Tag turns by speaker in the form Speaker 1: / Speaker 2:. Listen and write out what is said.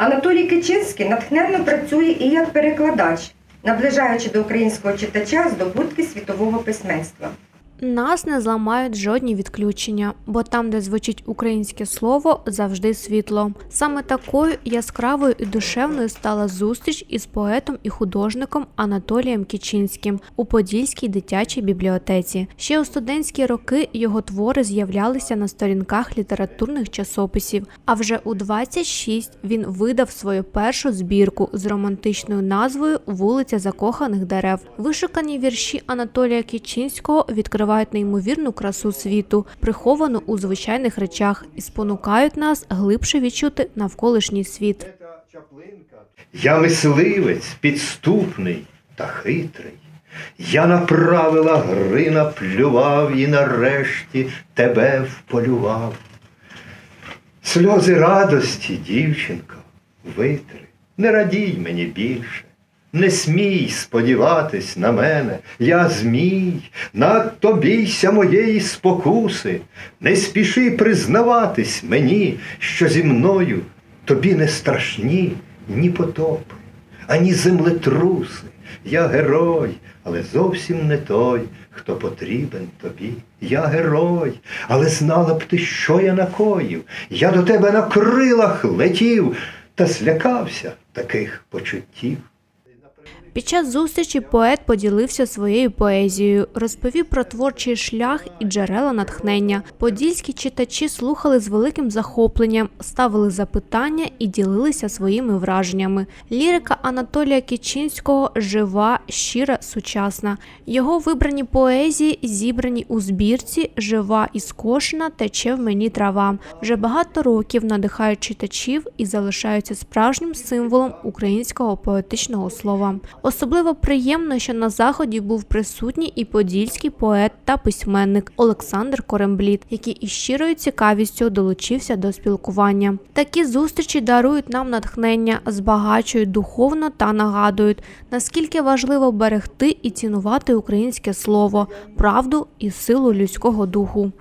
Speaker 1: Анатолій Кичинський натхненно працює і як перекладач, наближаючи до українського читача здобутки світового письменства.
Speaker 2: Нас не зламають жодні відключення, бо там, де звучить українське слово, завжди світло. Саме такою яскравою і душевною стала зустріч із поетом і художником Анатолієм Кічинським у Подільській дитячій бібліотеці. Ще у студентські роки його твори з'являлися на сторінках літературних часописів. А вже у 26 він видав свою першу збірку з романтичною назвою Вулиця закоханих дерев. Вишукані вірші Анатолія Кічинського відкривають неймовірну красу світу, приховану у звичайних речах, і спонукають нас глибше відчути навколишній світ.
Speaker 3: Я мисливець підступний та хитрий. Я на правила гри наплював і нарешті тебе вполював. Сльози радості, дівчинко, витри, не радій мені більше. Не смій сподіватись на мене, я змій, надто бійся моєї спокуси, не спіши признаватись мені, що зі мною тобі не страшні ні потопи, ані землетруси. Я герой, але зовсім не той, хто потрібен тобі. Я герой, але знала б ти, що я накоїв. Я до тебе на крилах летів та злякався таких почуттів.
Speaker 2: Під час зустрічі поет поділився своєю поезією, розповів про творчий шлях і джерела натхнення. Подільські читачі слухали з великим захопленням, ставили запитання і ділилися своїми враженнями. Лірика Анатолія Кічинського жива, щира, сучасна. Його вибрані поезії зібрані у збірці Жива і скошена тече в мені трава. Вже багато років надихають читачів і залишаються справжнім символом українського поетичного слова. Особливо приємно, що на заході був присутній і подільський поет та письменник Олександр Корембліт, який із щирою цікавістю долучився до спілкування. Такі зустрічі дарують нам натхнення, збагачують духовно та нагадують, наскільки важливо берегти і цінувати українське слово, правду і силу людського духу.